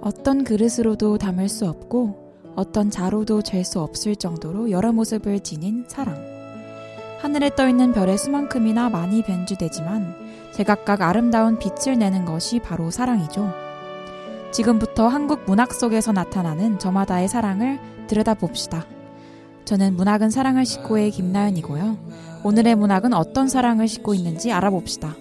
어떤 그릇으로도 담을 수 없고 어떤 자루도 잴 수 없을 정도로 여러 모습을 지닌 사랑. 하늘에 떠 있는 별의 수만큼이나 많이 변주되지만 제각각 아름다운 빛을 내는 것이 바로 사랑이죠. 지금부터 한국 문학 속에서 나타나는 저마다의 사랑을 들여다봅시다. 저는 문학은 사랑을 싣고의 김나연이고요. 오늘의 문학은 어떤 사랑을 싣고 있는지 알아봅시다.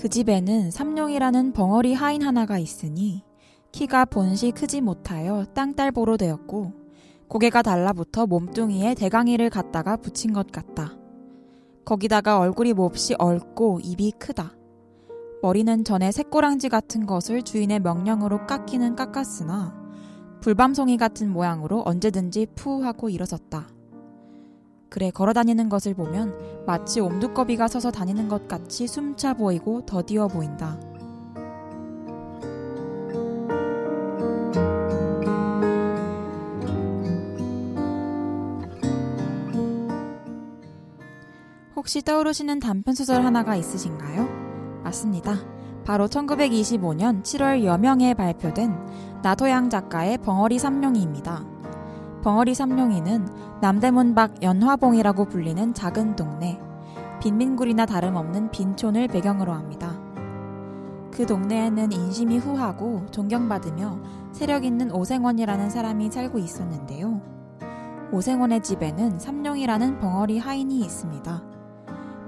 그 집에는 삼룡이라는 벙어리 하인 하나가 있으니 키가 본시 크지 못하여 땅딸보로 되었고 고개가 달라붙어 몸뚱이에 대강이를 갖다가 붙인 것 같다. 거기다가 얼굴이 몹시 얽고 입이 크다. 머리는 전에 새꼬랑지 같은 것을 주인의 명령으로 깎기는 깎았으나 불밤송이 같은 모양으로 언제든지 푸 하고 일어섰다. 그래 걸어 다니는 것을 보면 마치 옴두꺼비가 서서 다니는 것 같이 숨차 보이고 더디어 보인다. 혹시 떠오르시는 단편소설 하나가 있으신가요? 맞습니다. 바로 1925년 7월 여명에 발표된 나토양 작가의 벙어리 삼룡이입니다. 벙어리 삼룡이는 남대문 밖 연화봉이라고 불리는 작은 동네, 빈민굴이나 다름없는 빈촌을 배경으로 합니다. 그 동네에는 인심이 후하고 존경받으며 세력 있는 오생원이라는 사람이 살고 있었는데요. 오생원의 집에는 삼룡이라는 벙어리 하인이 있습니다.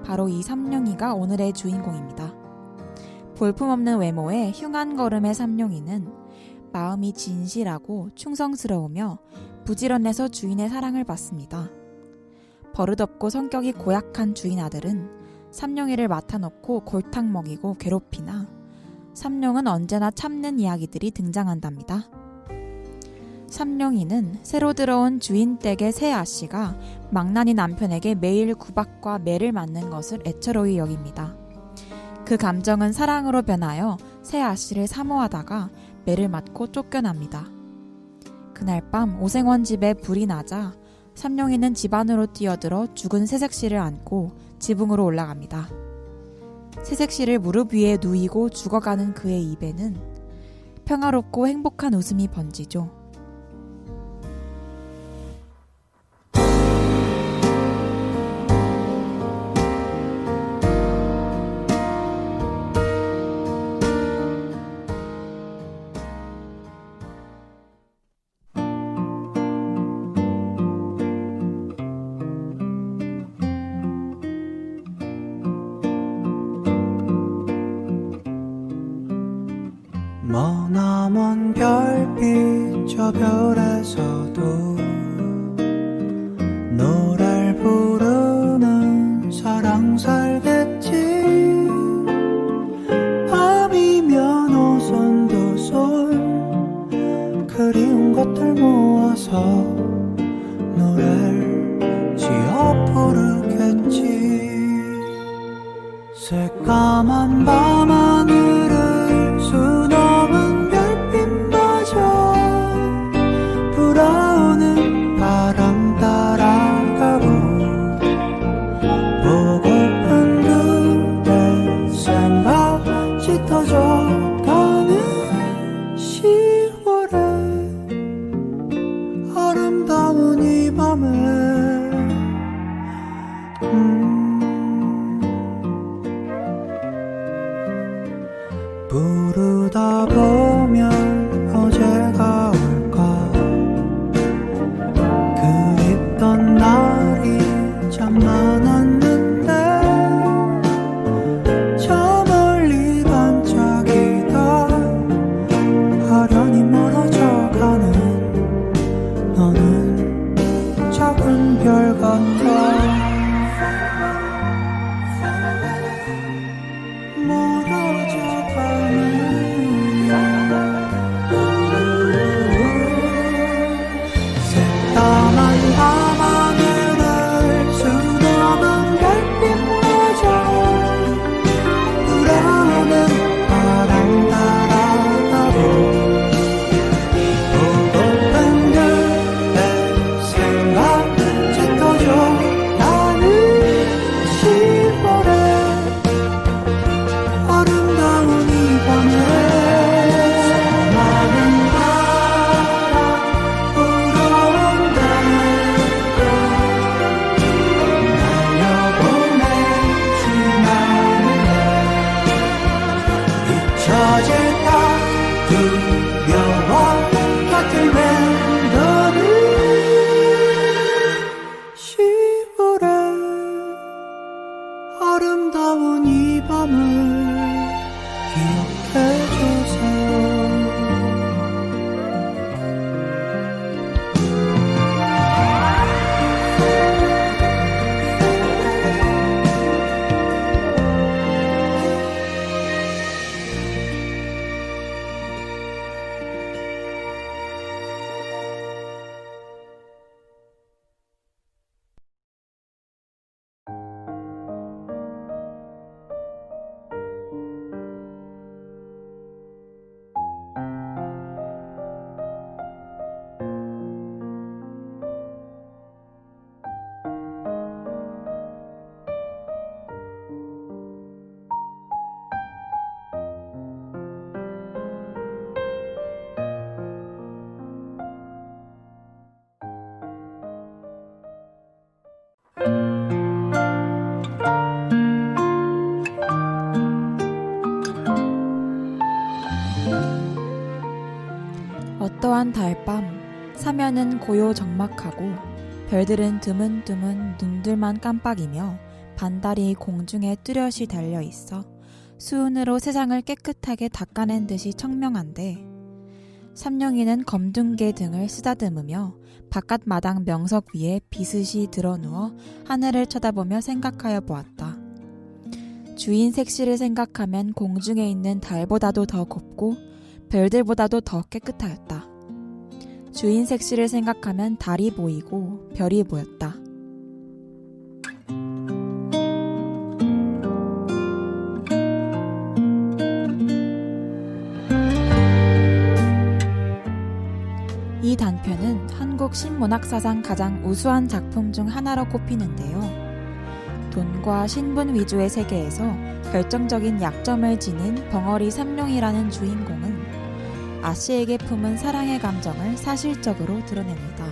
바로 이 삼룡이가 오늘의 주인공입니다. 볼품없는 외모에 흉한 걸음의 삼룡이는 마음이 진실하고 충성스러우며 부지런해서 주인의 사랑을 받습니다. 버릇없고 성격이 고약한 주인 아들은 삼룡이를 맡아놓고 골탕 먹이고 괴롭히나 삼룡은 언제나 참는 이야기들이 등장한답니다. 삼룡이는 새로 들어온 주인 댁의 새 아씨가 망나니 남편에게 매일 구박과 매를 맞는 것을 애처로이 여깁니다. 그 감정은 사랑으로 변하여 새 아씨를 사모하다가 매를 맞고 쫓겨납니다. 그날 밤 오생원 집에 불이 나자 삼룡이는 집 안으로 뛰어들어 죽은 새색시를 안고 지붕으로 올라갑니다. 새색시를 무릎 위에 누이고 죽어가는 그의 입에는 평화롭고 행복한 웃음이 번지죠. 부르다 보면 고요 적막하고 별들은 드문드문 눈들만 깜빡이며 반달이 공중에 뚜렷이 달려 있어 수은으로 세상을 깨끗하게 닦아낸 듯이 청명한데 삼룡이는 검둥개 등을 쓰다듬으며 바깥 마당 명석 위에 비스시 드러누워 하늘을 쳐다보며 생각하여 보았다. 주인 색시를 생각하면 공중에 있는 달보다도 더 곱고 별들보다도 더 깨끗하였다. 주인 색시를 생각하면 달이 보이고 별이 보였다. 이 단편은 한국 신문학 사상 가장 우수한 작품 중 하나로 꼽히는데요. 돈과 신분 위주의 세계에서 결정적인 약점을 지닌 벙어리 삼룡이라는 주인공은 아씨에게 품은 사랑의 감정을 사실적으로 드러냅니다.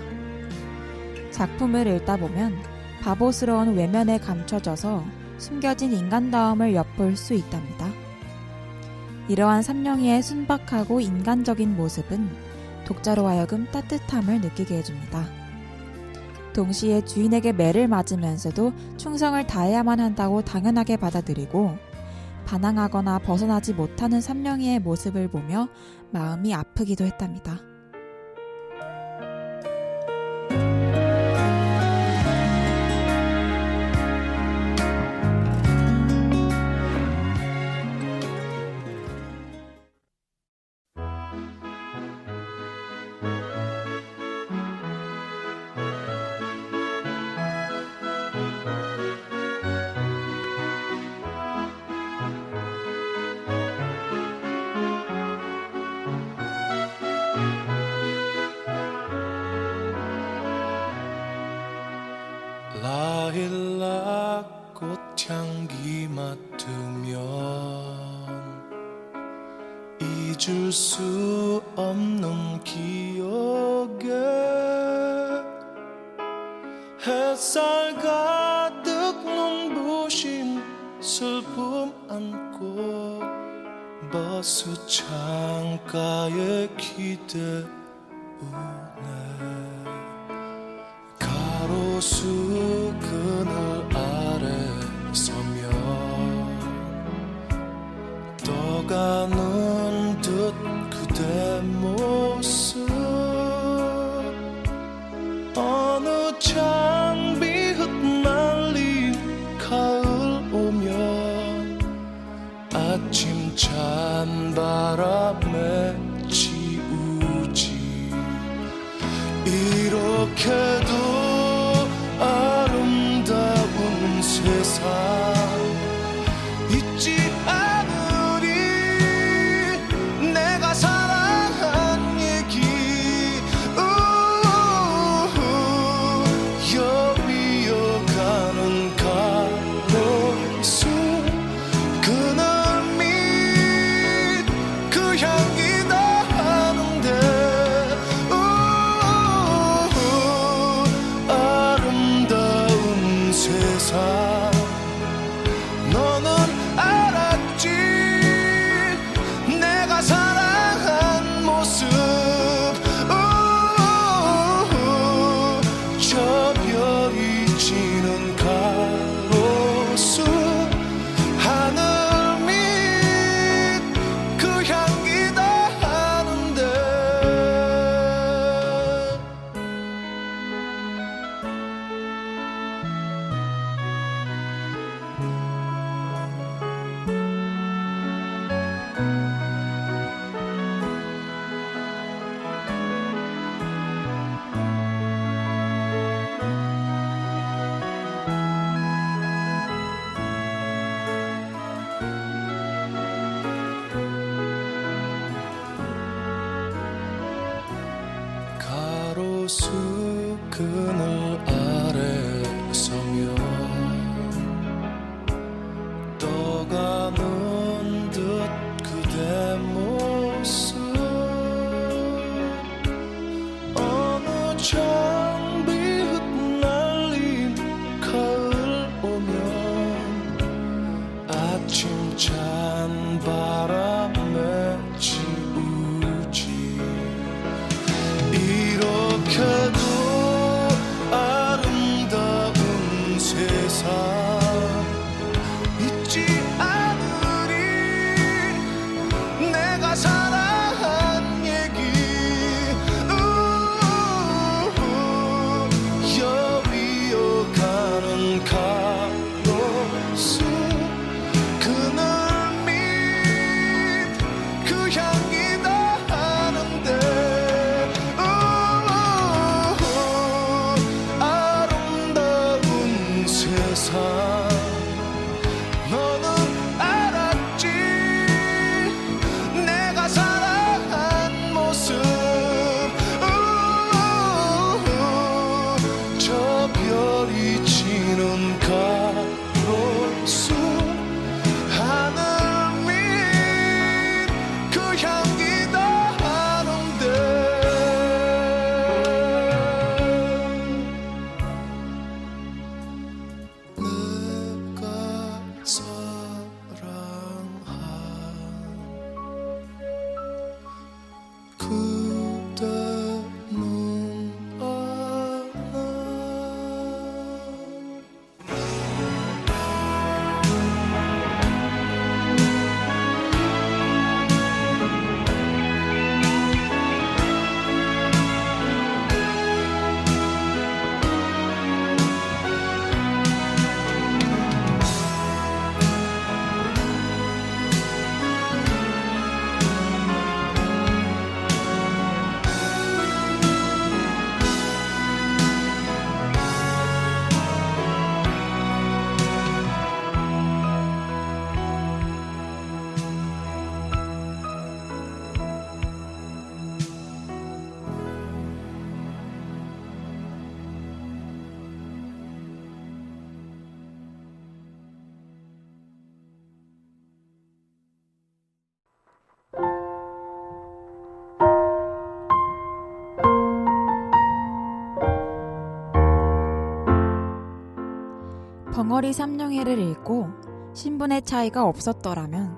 작품을 읽다 보면 바보스러운 외면에 감춰져서 숨겨진 인간다움을 엿볼 수 있답니다. 이러한 삼룡이의 순박하고 인간적인 모습은 독자로 하여금 따뜻함을 느끼게 해줍니다. 동시에 주인에게 매를 맞으면서도 충성을 다해야만 한다고 당연하게 받아들이고 반항하거나 벗어나지 못하는 삼령이의 모습을 보며 마음이 아프기도 했답니다. 잊을 수 없는 기억에 햇살 가득 눈부신 슬픔 안고 버스 창가에 기대우네. 가로수 그늘 아래 서면 떠가는 세상 벙어리 삼룡이를 읽고 신분의 차이가 없었더라면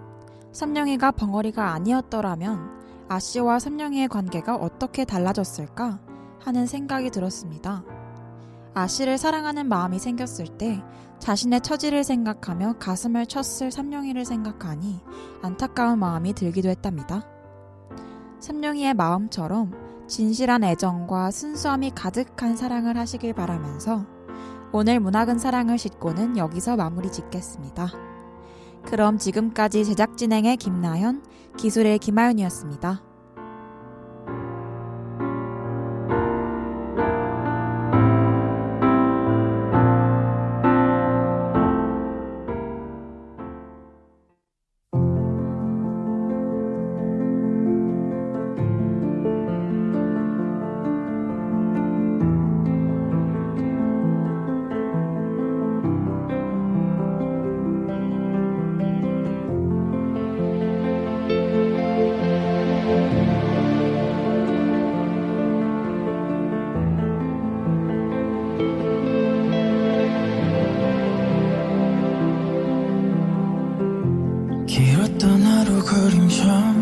삼룡이가 벙어리가 아니었더라면 아씨와 삼룡이의 관계가 어떻게 달라졌을까 하는 생각이 들었습니다. 아씨를 사랑하는 마음이 생겼을 때 자신의 처지를 생각하며 가슴을 쳤을 삼룡이를 생각하니 안타까운 마음이 들기도 했답니다. 삼룡이의 마음처럼 진실한 애정과 순수함이 가득한 사랑을 하시길 바라면서 오늘 문학은 사랑을 싣고는 여기서 마무리 짓겠습니다. 그럼 지금까지 제작 진행의 김나현, 기술의 김하윤이었습니다. 그